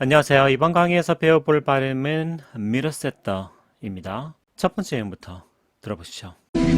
안녕하세요. 이번 강의에서 배워볼 발음은 미러세터입니다. 첫 번째 예문부터 들어보시죠.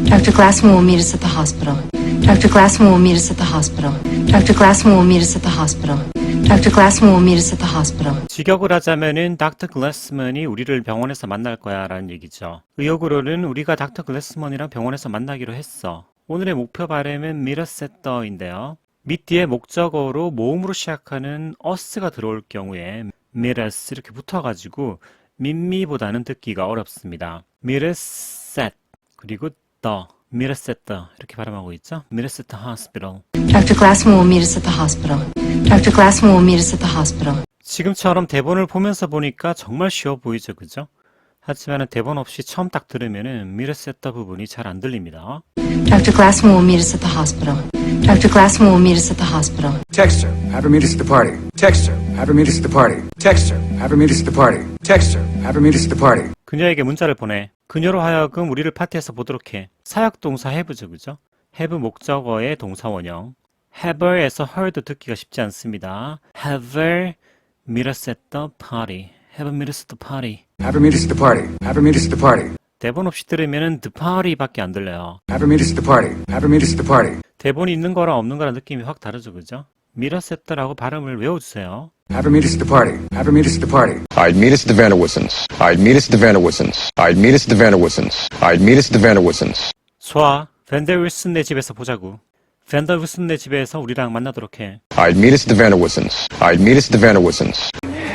Dr. Glassman will meet us at the hospital. Dr. Glassman will meet us at the hospital. Dr. Glassman will meet us at the hospital. Dr. Glassman will meet us at the hospital. 직역을 하자면은 닥터 글래스먼이 우리를 병원에서 만날 거야 라는 얘기죠. 의역으로는 우리가 닥터 글래스먼이랑 병원에서 만나기로 했어. 오늘의 목표 발음은 미러세터인데요. 밑 뒤에 목적어로 모음으로 시작하는 us가 들어올 경우에 미러스 이렇게 붙어가지고 민미보다는 듣기가 어렵습니다. 미러셋 그리고 the 미러세터 이렇게 발음하고 있죠. 미러세터 hospital Dr. Glassman will meet us at the hospital. Dr. Glassman will meet us at the hospital. 지금처럼 대본을 보면서 보니까 정말 쉬워 보이죠, 그죠? 하지만 대본 없이 처음 딱 들으면은 미러세터 부분이 잘 안 들립니다. Dr. Glassman will meet us at the hospital. Dr. Glassman will meet us at the hospital. Text her. Have her meet us at the party. Text her. Have her meet us at the party. Text her. Have her meet us at the party. Text her. Have her meet us at the party. 그녀에게 문자를 보내. 그녀로 하여금 우리를 파티에서 보도록 해. 사역 동사 have죠, 그죠? have 목적어의 동사 원형. have에서 heard 듣기가 쉽지 않습니다. have her meet us at the party. Have us at the party. Have us at the party. Have us at the party. 대본 없이 들으면은 the party밖에 안 들려요. Have us at the party. Have us at the party. 대본이 있는 거랑 없는 거랑 느낌이 확 다르죠, 그죠? 미러세터라고 발음을 외워주세요. Have her meet us at the party. Have her meet us at the party. I'd meet us at the Vanderwissens. I'd meet us at the Vanderwissens. I'd meet us at the Vanderwissens. I'd meet us at the Vanderwissens. 좋아. 밴더 윌슨 네 집에서 보자고. 밴더 윌슨 네 집에서 우리랑 만나도록 해. I'd meet us at the Vanderwissens. I'd meet us at the Vanderwissens.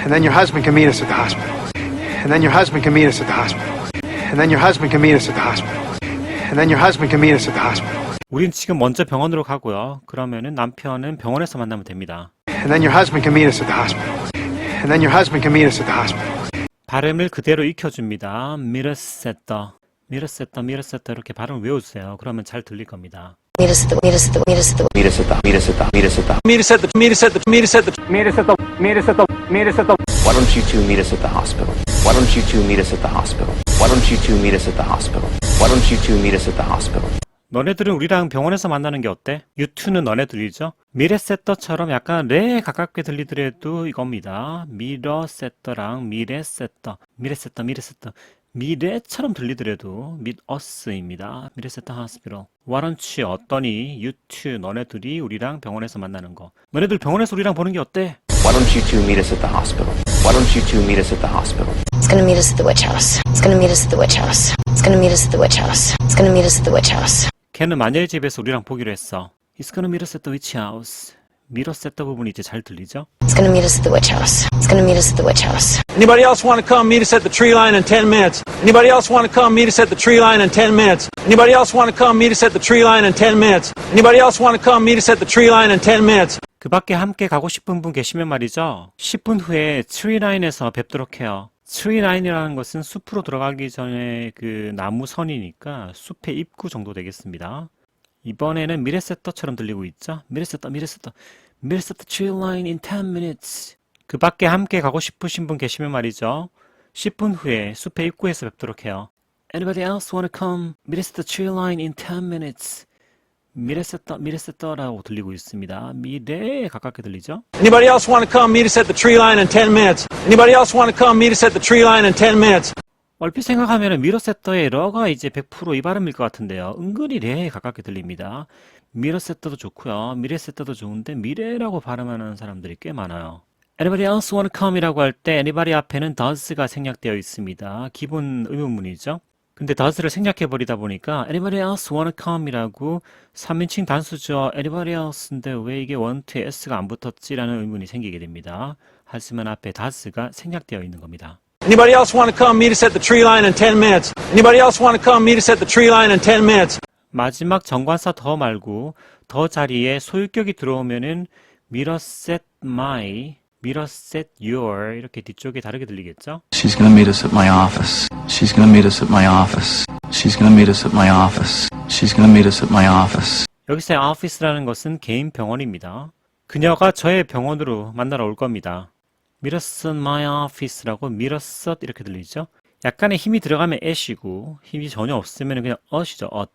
And then your husband can meet us at the hospital. And then your husband can meet us at the hospital. And then your husband can meet us at the hospital. And then your husband can meet us at the hospital. 우린 지금 먼저 병원으로 가고요. 그러면은 남편은 병원에서 만나면 됩니다. And then your husband can meet us at the hospital. And then your husband can meet us at the hospital. 발음을 그대로 익혀줍니다. 미러세터, 미러세터, 미러세터 이렇게 발음을 외워주세요. 그러면 잘 들릴 겁니다. Meet us at the, meet us at the, meet us at the, Meet us at the, meet us at the, meet us at the. meet us at the meet us at the meet us at the meet us at the meet us at the meet us at the Why don't you two meet us at the hospital? Why don't you two meet us at the hospital? Why don't you two meet us at the hospital? Why don't you two meet us at the hospital? 너네들은 우리랑 병원에서 만나는 게 어때? 유투는 너네들이죠? 미레세터처럼 약간 레에 가깝게 들리더라도 이겁니다. 미러세터랑 미레세터, 미레세터, 미레세터. 미래처럼 들리더라도 us입니다. 미래세터 하스피럴. 와런치 어떠니? 유투 너네들이 우리랑 병원에서 만나는 거. 너네들 병원에서 우리랑 보는 게 어때? Why don't you two meet us at the hospital? Why don't you two meet us at the hospital? It's gonna meet us at the witch house. It's gonna meet us at the witch house. It's gonna meet us at the witch house. It's gonna meet us at the witch house. 걔는 마녀의 집에서 우리랑 보기로 했어. It's gonna meet us at the witch house. 미러세터 부분이 이제 잘 들리죠? It's gonna meet us at the witch house. It's gonna meet us at the witch house. Anybody else want to come meet us at the tree line in 10 minutes? Anybody else want to come meet us at the tree line in 10 minutes? Anybody else want to come meet us at the tree line in 10 minutes? Anybody else want to come meet us at the tree line in 10 minutes? 그 밖에 함께 가고 싶은 분 계시면 말이죠. 10분 후에 트리라인에서 뵙도록 해요. 트리라인이라는 것은 숲으로 들어가기 전에 그 나무 선이니까 숲의 입구 정도 되겠습니다. 이번에는 미래세터처럼 들리고 있죠. 미래세터, 미래세터, 미래세터 트리라인 in 10 minutes. 그 밖에 함께 가고 싶으신 분 계시면 말이죠. 10분 후에 숲의 입구에서 뵙도록 해요. Anybody else wanna come? 미래세터 트리라인 in 10 minutes. 미래세터, 미래세터라고 들리고 있습니다. 미래에 가깝게 들리죠? Anybody else want to come meet us at the tree line in 10 minutes? Anybody else want to come meet us at the tree line in 10 minutes? 얼핏 생각하면 미러세터의 러가 이제 100%이 발음일 것 같은데요. 은근히 레에 가깝게 들립니다. 미러세터도 좋고요. 미래세터도 좋은데 미래라고 발음하는 사람들이 꽤 많아요. Anybody else wanna come이라고 할 때 anybody 앞에는 does가 생략되어 있습니다. 기본 의문문이죠. 근데 does를 생략해 버리다 보니까 anybody else wanna come이라고 3인칭 단수죠. anybody else인데 왜 이게 원투에 s가 안 붙었지 라는 의문이 생기게 됩니다. 하지만 앞에 does가 생략되어 있는 겁니다. Anybody else want to come meet us at the tree line in 10 minutes? Anybody else want to come meet us at the tree line in 10 minutes? 마지막 정관사 더 말고 더 자리에 소유격이 들어오면은 mirror set my, mirror set your 이렇게 뒤쪽에 다르게 들리겠죠? She's gonna meet us at my office. She's gonna meet us at my office. She's gonna meet us at my office. She's gonna meet us at my office. 여기서의 office라는 것은 개인 병원입니다. 그녀가 저의 병원으로 만나러 올 겁니다. mirror set my office라고 mirror set 이렇게 들리죠? 약간의 힘이 들어가면 at이고 힘이 전혀 없으면 그냥 ut이죠. ut.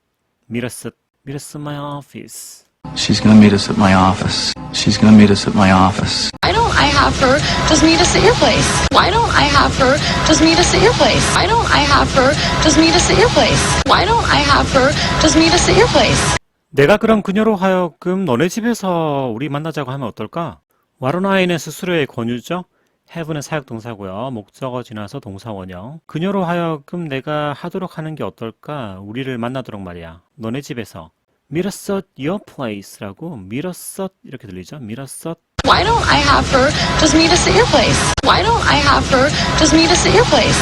mirror set, mirror set my office. She's gonna meet us at my office. She's gonna meet us at my office. I don't, I have her just meet us at your place? Why don't I have her just meet us at your place? Why don't I have her just meet us at your place? Why don't I have her just meet us at your place? 내가 그럼 그녀로 하여금 너네 집에서 우리 만나자고 하면 어떨까? 와로나인의 스스로의 권유죠. have는 사역동사고요. 목적어 지나서 동사 원형. 그녀로 하여금 내가 하도록 하는 게 어떨까? 우리를 만나도록 말이야. 너네 집에서. meet us at your place라고 meet us at 이렇게 들리죠? meet us at Why don't I have her just meet us at your place? Why don't I have her just meet us at your place?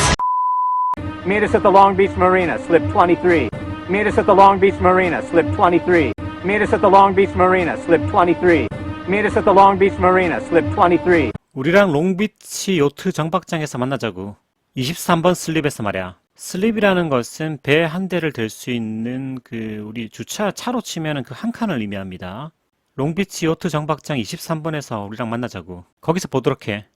Meet us at the Long Beach Marina, slip 23. Meet us at the Long Beach Marina, slip 23. Meet us at the Long Beach Marina, slip 23. Meet us at the Long Beach Marina, slip 23. 우리랑 롱비치 요트 정박장에서 만나자고. 23번 슬립에서 말이야. 슬립이라는 것은 배 한 대를 댈 수 있는 그 우리 주차 차로 치면은 그 한 칸을 의미합니다. 롱비치 요트 정박장 23번에서 우리랑 만나자고. 거기서 보도록 해.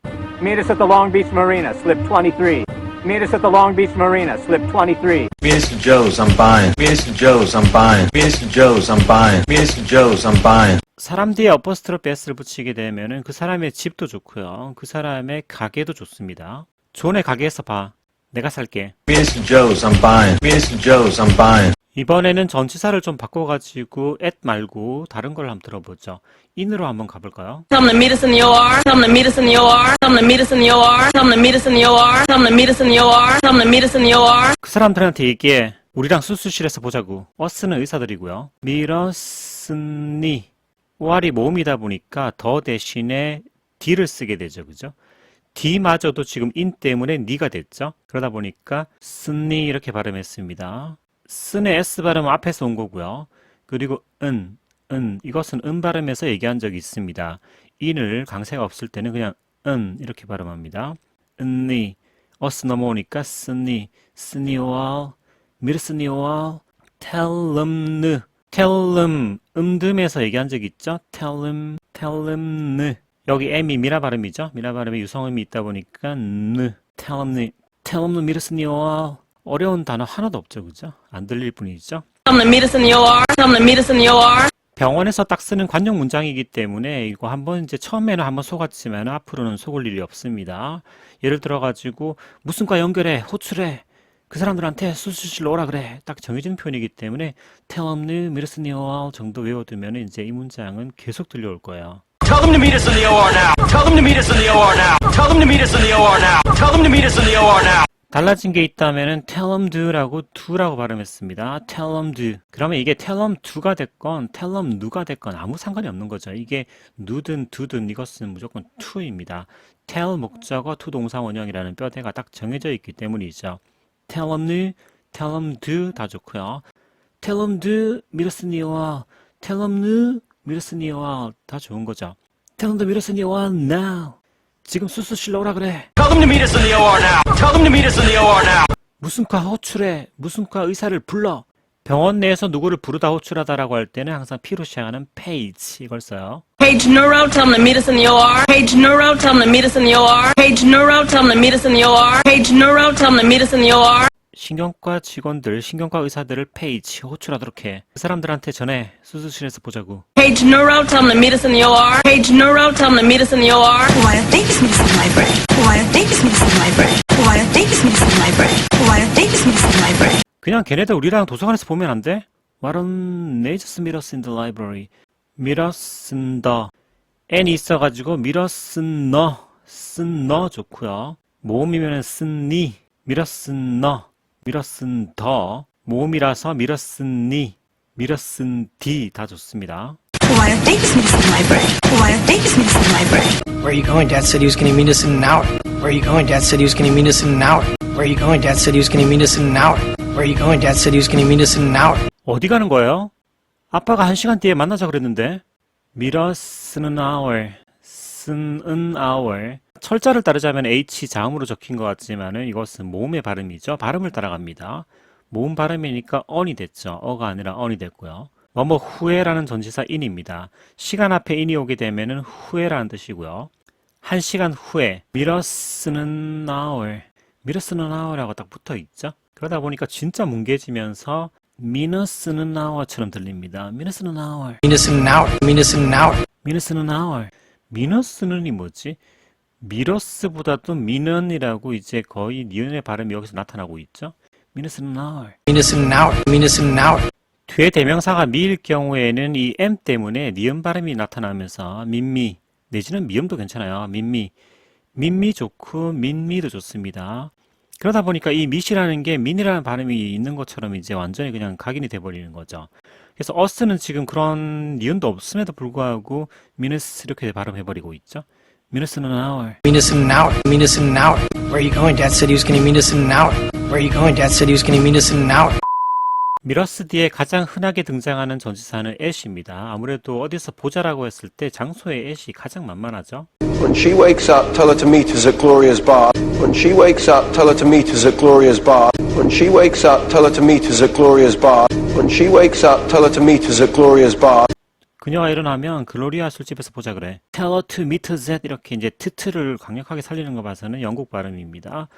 Meet us at the Long Beach Marina, slip 23. Meet us at the Long Beach Marina, slip 23. Me and some Joe's, I'm buying. Me and some Joe's, I'm buying. Me and some Joe's, I'm buying. Me and some Joe's, I'm buying. 사람 뒤에 어퍼스트로피 s를 붙이게 되면은 그 사람의 집도 좋고요. 그 사람의 가게도 좋습니다. 존의 가게에서 봐. 내가 살게. Me and some Joe's, I'm buying. Me and some Joe's, I'm buying. 이번에는 전치사를 좀 바꿔가지고 at 말고 다른 걸 한번 들어보죠. in으로 한번 가볼까요? Them to meet us in the OR. Them to meet us in the OR. Them to meet us in the OR. Them to meet us in the OR. Them to meet us in the OR. Them to meet us in the OR. 그 사람들한테 얘기해. 우리랑 수술실에서 보자고. 어스는 의사들이고요. 미러스니. 오알이 모음이다 보니까 더 대신에 D를 쓰게 되죠. 그죠? D마저도 지금 in 때문에 니가 됐죠. 그러다 보니까 쓰니 이렇게 발음했습니다. 쓴의 S 발음은 앞에서 온 거고요. 그리고 은, 은 이것은 은 발음에서 얘기한 적이 있습니다. in을 강세가 없을 때는 그냥 은 이렇게 발음합니다. 은니 어스 넘어오니까 쓰니 쓰니오알 미르스니오알 텔름느 텔름 음듬에서 얘기한 적 있죠? 텔름 텔름느 여기 M이 미라 발음이죠? 미라 발음에 유성음이 있다 보니까 느 텔름느 텔름느 미르스니오알 어려운 단어 하나도 없죠, 그죠? 안 들릴 뿐이죠. Tell them to meet us in the OR. Tell them to meet us in the OR. 병원에서 딱 쓰는 관용 문장이기 때문에 이거 한번 이제 처음에는 한번 속았지만 앞으로는 속을 일이 없습니다. 예를 들어 가지고 무슨 과 연결해 호출해 그 사람들한테 수술실로 오라 그래 딱 정해진 표현이기 때문에 텔엄느 미르스니오알 정도 외워두면 이제 이 문장은 계속 들려올 거예요. Tell them to meet us in the OR now. Tell them to meet us in the OR now. Tell them to meet us in the OR now. Tell them to meet us in the OR now. 달라진 게 있다면은 tell them do라고 do라고 발음했습니다. tell them do. 그러면 이게 tell them do가 됐건 tell them 누가 됐건 아무 상관이 없는 거죠. 이게 누든 do든 이것은 무조건 to입니다. tell 목적어 to 동사 원형이라는 뼈대가 딱 정해져 있기 때문이죠. tell them new, tell them do 다 좋고요. tell them do 미르스니와 tell them new 미르스니와 다 좋은 거죠. tell them to 미르스니와 now. 지금 수술실로 오라 그래. Tell them to meet us in the OR now. Tell them to meet us in the OR now. 무슨 과 호출해, 무슨 과 의사를 불러. 병원 내에서 누구를 부르다 호출하다라고 할 때는 항상 P로 시작하는 page 이걸 써요. Page Neuro. Tell them to meet us in the OR. Page Neuro. Tell them to meet us in the OR. Page Neuro. Tell them to meet us in the OR. Page Neuro. Tell them to meet us in the OR. 신경과 직원들, 신경과 의사들을 page 호출하도록 해. 그 사람들한테 전해 수술실에서 보자고. Page Neuro. Tell them to meet us in the OR. Page Neuro. Tell them to meet us in the OR. Why don't they just meet us in the library? Why don't they just meet us in the library? Why don't they just meet us in the library? Why don't they just meet us in the library? 그냥 걔네들 우리랑 도서관에서 보면 안 돼? Why don't they just meet us in the library? meet us in the n이 있어가지고 meet us in the 쓴너 좋고요. 모음이면은 쓴니 meet us in the in the 모음이라서 in the 다 좋습니다. Why don't they just meet us in the library? Why don't they just meet us in the library? Where are you going? Dad said he was going to meet us in an hour. Where are you going? Dad said he was going to meet us in an hour. Where are you going? Dad said he was going to meet us in an hour. Where are you going? Dad said he was going to meet us in an hour. 어디 가는 거예요? 아빠가 한 시간 뒤에 만나자 그랬는데. meet us in an hour. 쓴 an hour. 철자를 따르자면 H 자음으로 적힌 것 같지만은 이것은 모음의 발음이죠. 발음을 따라갑니다. 모음 발음이니까 on이 됐죠. 어가 아니라 on이 됐고요. 뭐뭐 후에라는 전치사 in입니다. 시간 앞에 in이 오게 되면은 후에라는 뜻이고요. 한 시간 후에 hour. us in an hour라고 딱 붙어 있죠. 그러다 보니까 진짜 뭉개지면서 an hour처럼 들립니다. hour. Hour. Meet us in an hour. 미너스는 hour. 미너스는이 뭐지? 미러스보다도 미는이라고 이제 거의 니은의 발음이 여기서 나타나고 있죠. 미너스는 hour. Meet us in an hour. 뒤에 대명사가 미일 경우에는 이 M 때문에 니은 발음이 나타나면서 민미 내지는 미음도 괜찮아요. 민미 민미 좋고 민미도 좋습니다. 그러다 보니까 이 미시라는 게 민이라는 발음이 있는 것처럼 이제 완전히 그냥 각인이 돼버리는 거죠. 그래서 어스는 지금 그런 니은도 없음에도 불구하고 미너스 이렇게 발음해버리고 있죠. 미너스는 hour. Meet us in an hour. Meet us in an hour. Where are you going? Dad said he was going to meet us in an hour. Where are you going? Dad said he was going to meet us in an hour. 미러스 뒤에 가장 흔하게 등장하는 전치사는 at입니다. 아무래도 어디서 보자라고 했을 때 장소의 at이 가장 만만하죠. When she wakes up, tell her to meet us at Gloria's bar. When she wakes up, tell her to meet us at Gloria's bar. When she wakes up, tell her to meet us at Gloria's bar. When she wakes up, tell her to meet us at Gloria's bar. 그녀가 일어나면 글로리아 술집에서 보자 그래. Tell her to meet us at 이렇게 이제 트트를 강력하게 살리는 거 봐서는 영국 발음입니다.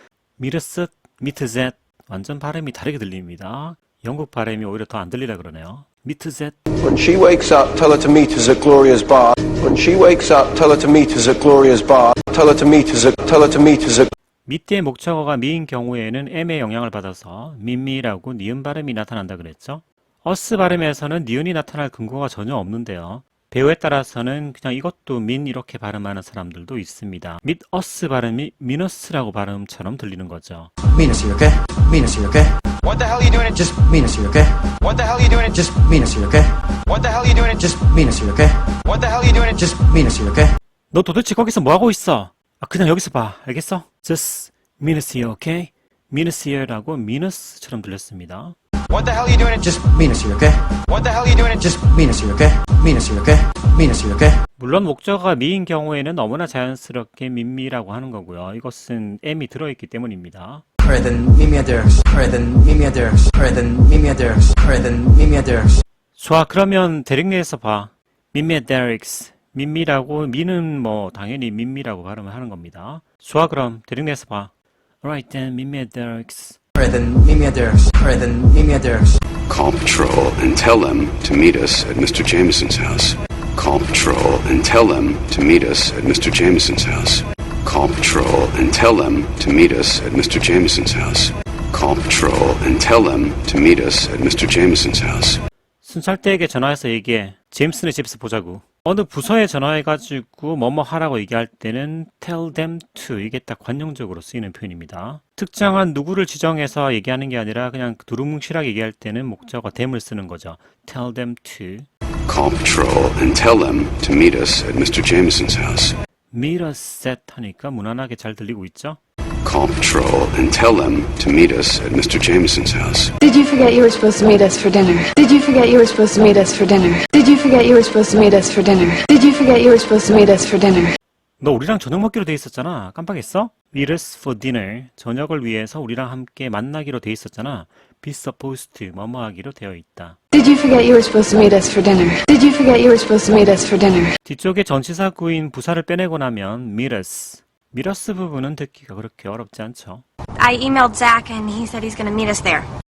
meet us at, meet us at 완전 발음이 다르게 들립니다. 영국 발음이 오히려 더 안 들리라 그러네요. meet us at When she wakes up, tell her to meet us at Gloria's bar. When she wakes up, tell her to meet us at Gloria's bar. Tell her to meet us at, tell her to meet us at 밑에 목적어가 미인 경우에는 M의 영향을 받아서 민미라고 니은 발음이 나타난다 그랬죠. 어스 발음에서는 니은이 나타날 근거가 전혀 없는데요. 배우에 따라서는 그냥 이것도 민 이렇게 발음하는 사람들도 있습니다. 밑 어스 발음이 미너스라고 발음처럼 들리는 거죠. Minus, okay? Minus, you okay? What the hell are you doing? Just Minus, you okay? What the hell are you doing? Just Minus, you okay? What the hell are you doing? Just Minus, you okay? What the hell are you doing? Just Minus, you okay? 너 도대체 거기서 뭐 하고 있어? 아, 그냥 여기서 봐. 알겠어? Just minus here, okay? minus here라고 minus처럼 들렸습니다. What the hell are you doing? Just Minus, you okay? What the hell are you doing? Just Minus, you okay? Minus, you okay? Minus, you okay? 물론 목적어가 미인 경우에는 너무나 자연스럽게 민미라고 하는 거고요. 이것은 M이 들어있기 때문입니다. At Derek's. Hurry then, meet me at Derek's. 좋아, 그러면 대륙 내에서 봐. 민미 데릭스. 민미라고, 미는 뭐, 당연히 민미라고 발음을 하는 겁니다. 좋아, 그럼 대륙 내에서 봐. Alright then, 민 미 데릭스. Hurry then, meet me at Derek's. Hurry then, meet me at Derek's. Call patrol and tell them to meet us at Mr. Jameson's house. Call patrol and tell them to meet us at Mr. Jameson's house. Call patrol and tell them to meet us at Mr. Jameson's house. Call patrol and tell them to meet us at Mr. Jameson's house. 순찰대에게 전화해서 얘기해. 제임슨의 집에서 보자고. 어느 부서에 전화해가지고 뭐뭐 하라고 얘기할 때는 tell them to 이게 딱 관용적으로 쓰이는 표현입니다. 특정한 누구를 지정해서 얘기하는 게 아니라 그냥 두루뭉실하게 얘기할 때는 목적어 them을 쓰는 거죠. tell them to Call patrol and tell them to meet us at Mr. Jameson's house. meet us at 하니까 무난하게 잘 들리고 있죠. Call patrol and tell them to meet us at Mr. Jameson's house. Did you forget you were supposed to meet us for dinner? Did you forget you were supposed to meet us for dinner? Did you forget you were supposed to meet us for dinner? Did you forget you were supposed to meet us for dinner? 너 우리랑 저녁 먹기로 돼 있었잖아. 깜빡했어? Meet us for dinner. 저녁을 위해서 우리랑 함께 만나기로 돼 있었잖아. Be supposed to 뭐뭐 하기로 되어 있다. Did you forget you were supposed to meet us for dinner? Did you forget you were supposed to meet us for dinner? 뒤쪽에 전치사 구인 부사를 빼내고 나면 meet us. meet us 부분은 듣기가 그렇게 어렵지 않죠. I emailed Zach and he said he's gonna meet us there.